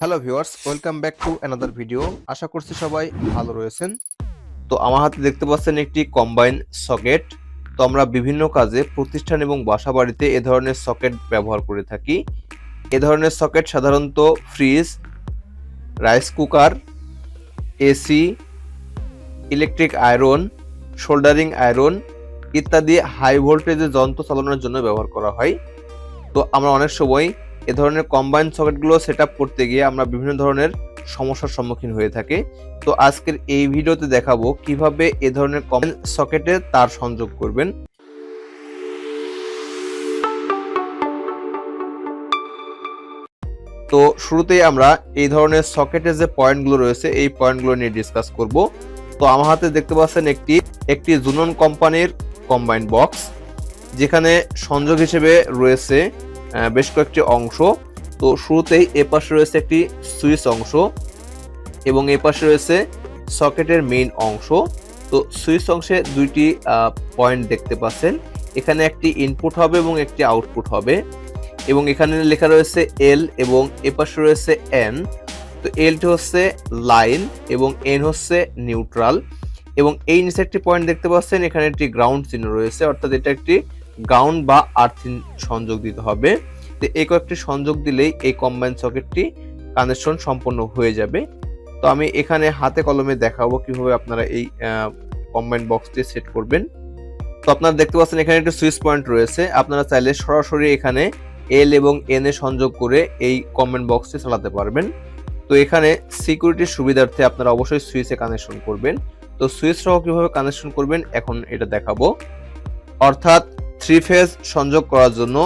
Hello viewers welcome back to another video আশা করছি সবাই ভালো রয়েছেন। তো আমার হাতে দেখতে পাচ্ছেন একটি কম্বাইন সকেট তো আমরা বিভিন্ন কাজে প্রতিষ্ঠান এবং বাসা বাড়িতে এ ধরনের সকেট ব্যবহার করে থাকি। এ ধরনের সকেট সাধারণত fridge rice cooker AC electric iron soldering iron ইত্যাদি হাই ভোল্টেজের যন্ত্র চালানোর জন্য ব্যবহার করা হয়। তো আমরা অনেক সময় এ ধরনের কম্বাইন সকেটগুলো সেট করতে গিয়ে আমরা বিভিন্ন ধরনের সমস্যার সম্মুখীন হয়ে থাকি। তো আজকের এই ভিডিওতে দেখাবো কীভাবে এ ধরনের কম্বাইন সকেটে তার সংযোগ করবেন। তো শুরুতেই আমরা এই ধরনের সকেটের যে পয়েন্টগুলো রয়েছে, এই পয়েন্টগুলো নিয়ে ডিসকাস করব। তো আমার হাতে দেখতে পাচ্ছেন একটি একটি জুনন কোম্পানির কম্বাইন বক্স যেখানে সংযোগ হিসেবে রয়েছে বেশ কয়েকটি অংশ। তো শুরুতেই এ পাশে রয়েছে একটি সুইচ অংশ এবং এ পাশে রয়েছে সকেটের মেইন অংশ। তো সুইচ অংশে দুইটি পয়েন্ট দেখতে পাচ্ছেন। এখানে একটি ইনপুট হবে এবং একটি আউটপুট হবে এবং এখানে লেখা রয়েছে এল এবং এ পাশে রয়েছে এন তো এলটি হচ্ছে লাইন এবং এন হচ্ছে নিউট্রাল এবং এই নিচে একটি পয়েন্ট দেখতে পাচ্ছেন। এখানে একটি গ্রাউন্ড চিহ্ন রয়েছে, অর্থাৎ এটা একটি গ্রাউন্ড বা আর্থিন সংযোগ দিতে হবে। তো এই কয়েকটি সংযোগ দিলেই এই কম্বাইন সকেটটি কানেকশন সম্পন্ন হয়ে যাবে। তো আমি এখানে হাতে কলমে দেখাবো কীভাবে আপনারা এই কম্বাইন বক্সটি সেট করবেন। তো আপনারা দেখতে পাচ্ছেন এখানে একটি সুইচ পয়েন্ট রয়েছে। আপনারা চাইলে সরাসরি এখানে এল এবং এন এ সংযোগ করে এই কম্বাইন বক্সটি চালাতে পারবেন। তো এখানে সিকিউরিটির সুবিধার্থে আপনারা অবশ্যই সুইচে কানেকশন করবেন। তো সুইচ সহ কীভাবে কানেকশন করবেন এখন এটা দেখাবো। অর্থাৎ থ্রি ফেজ সংযোগ করার জন্য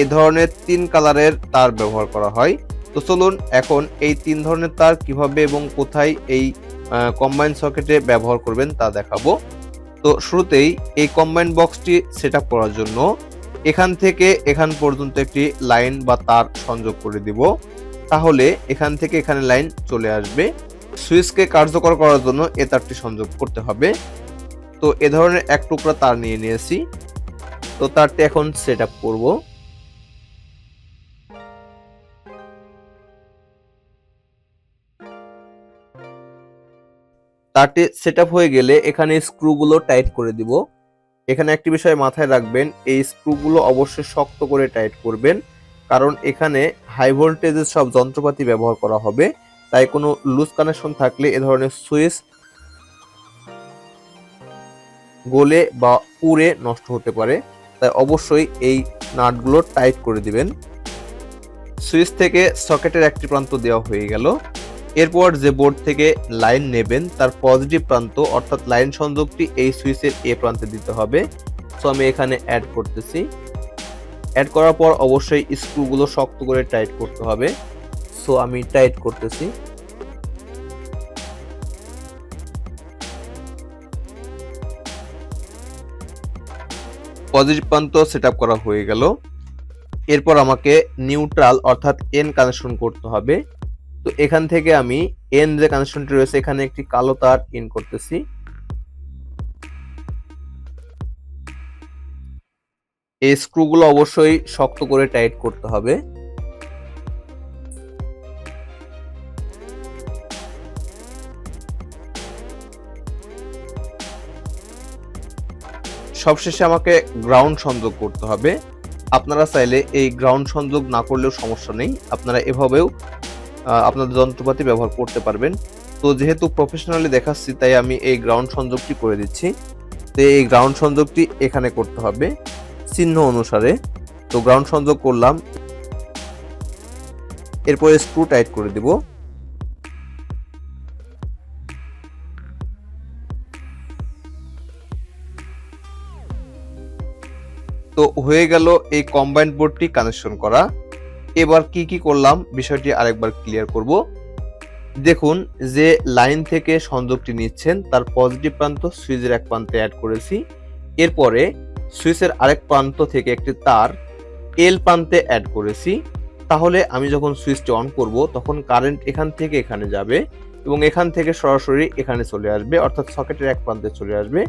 এ ধরনের তিন কালারের তার ব্যবহার করা হয়। তো চলুন এখন এই তিন ধরনের তার কীভাবে এবং কোথায় এই কম্বাইন সকেটে ব্যবহার করবেন তা দেখাবো। তো শুরুতেই এই কম্বাইন বক্সটি সেট করার জন্য এখান থেকে এখান পর্যন্ত একটি লাইন বা তার সংযোগ করে দিব। তাহলে এখান থেকে এখানে লাইন চলে আসবে। সুইচকে কার্যকর করার জন্য এ তারটি সংযোগ করতে হবে। তো এ ধরনের এক টুকরা তার নিয়ে নিয়েছি। তো তারটি এখন সেট আপ করব তারটি সেট হয়ে গেলে এখানে স্ক্রুগুলো টাইট করে দিব। এখানে একটি বিষয় মাথায় রাখবেন, এই স্ক্রুগুলো অবশ্যই শক্ত করে টাইট করবেন, কারণ এখানে হাই ভোল্টেজের সব যন্ত্রপাতি ব্যবহার করা হবে, তাই কোনো লুজ কানেকশন থাকলে এ ধরনের সুইচ গলে বা উড়ে নষ্ট হতে পারে। তাই অবশ্যই এই নাটগুলো টাইট করে দিবেন। সুইচ থেকে সকেটের একটি প্রান্ত দেওয়া হয়ে গেল। এরপর যে বোর্ড থেকে লাইন নেবেন, তার পজিটিভ প্রান্ত অর্থাৎ লাইন সংযোগটি এই সুইচের এ প্রান্তে দিতে হবে। সো আমি এখানে অ্যাড করতেছি। অ্যাড করার পর অবশ্যই স্ক্রুগুলো শক্ত করে টাইট করতে হবে। সো আমি টাইট করতেছি। পজিটিভ প্রান্ত সেট করা হয়ে গেল। এরপর আমাকে নিউট্রাল অর্থাৎ এন কানেকশন করতে হবে। তো এখান থেকে আমি এন যে কানেকশনটি রয়েছে, এখানে একটি কালো তার ইন করতেছি। এই স্ক্রুগুলো অবশ্যই শক্ত করে টাইট করতে হবে। সবশেষে আমাকে গ্রাউন্ড সংযোগ করতে হবে। আপনারা চাইলে এই গ্রাউন্ড সংযোগ না করলেও সমস্যা নেই। আপনারা এভাবেও আপনাদের যন্ত্রপাতি ব্যবহার করতে পারবেন। তো যেহেতু প্রফেশনালি দেখাচ্ছি, তাই আমি এই গ্রাউন্ড সংযোগটি করে দিচ্ছি। তো এই গ্রাউন্ড সংযোগটি এখানে করতে হবে চিহ্ন অনুসারে। তো গ্রাউন্ড সংযোগ করলাম। এরপরে স্ক্রু টাইট করে দিব। তো হয়ে গেল এই কম্বাইন্ড বোর্ডটি কানেকশন করা। এবার কি কি করলাম বিষয়টি আরেকবার ক্লিয়ার করব। দেখুন যে লাইন থেকে সংযোগটি নিচ্ছেন, তার পজিটিভ প্রান্ত সুইচের এক প্রান্তে অ্যাড করেছি। এরপরে সুইচের আরেক প্রান্ত থেকে একটি তার এল প্রান্তে অ্যাড করেছি। তাহলে আমি যখন সুইচটি অন করব, তখন কারেন্ট এখান থেকে এখানে যাবে এবং এখান থেকে সরাসরি এখানে চলে আসবে, অর্থাৎ সকেটের এক প্রান্তে চলে আসবে।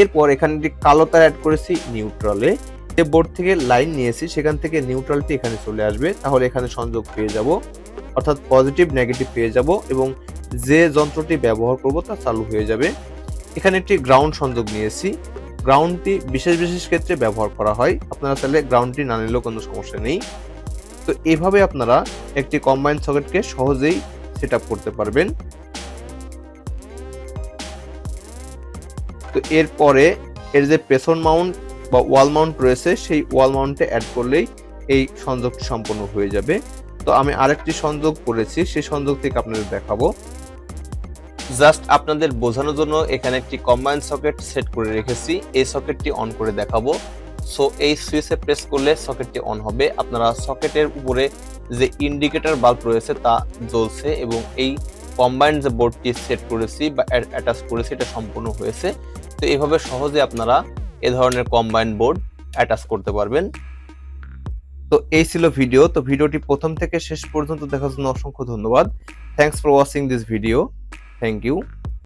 এরপর এখানে একটি কালো তার অ্যাড করেছি নিউট্রালে যে বোর্ড থেকে লাইন নিয়েছি, সেখান থেকে নিউট্রালটি এখানে চলে আসবে। তাহলে এখানে সংযোগ পেয়ে যাব, অর্থাৎ পজিটিভ নেগেটিভ পেয়ে যাব এবং যে যন্ত্রটি ব্যবহার করব তা চালু হয়ে যাবে। এখানে একটি গ্রাউন্ড সংযোগ নিয়েছি। গ্রাউন্ডটি বিশেষ বিশেষ ক্ষেত্রে ব্যবহার করা হয়। আপনারা তাহলে গ্রাউন্ডটি না নিলেও কোনো সমস্যা নেই। তো এভাবে আপনারা একটি কম্বাইন সকেটকে সহজেই সেট করতে পারবেন। তো এরপরে এর যে পেছন মাউন্ট বা ওয়াল মাউন্ট রয়েছে, সেই ওয়াল মাউন্টে অ্যাড করলেই এই সংযোগটি সম্পন্ন হয়ে যাবে। তো আমি আরেকটি সংযোগ করেছি, সেই সংযোগ থেকে আপনাদের দেখাবো। জাস্ট আপনাদের বোঝানোর জন্য এখানে একটি কম্বাইন সকেট সেট করে রেখেছি, এই সকেটটি অন করে দেখাবো। সো এই সুইচে প্রেস করলে সকেটটি অন হবে। আপনারা সকেটের উপরে যে ইন্ডিকেটর বাল্ব রয়েছে তা জ্বলছে এবং এই কম্বাইন্ড যে বোর্ডটি সেট করেছি বা অ্যাটাচ করেছি, এটা সম্পূর্ণ হয়েছে। তো এভাবে সহজে আপনারা এ ধরনের কম্বাইন বোর্ড অ্যাটাচ করতে পারবেন। তো এই ছিল ভিডিও তো ভিডিওটি প্রথম থেকে শেষ পর্যন্ত দেখার জন্য অসংখ্য ধন্যবাদ। Thanks for watching this video thank you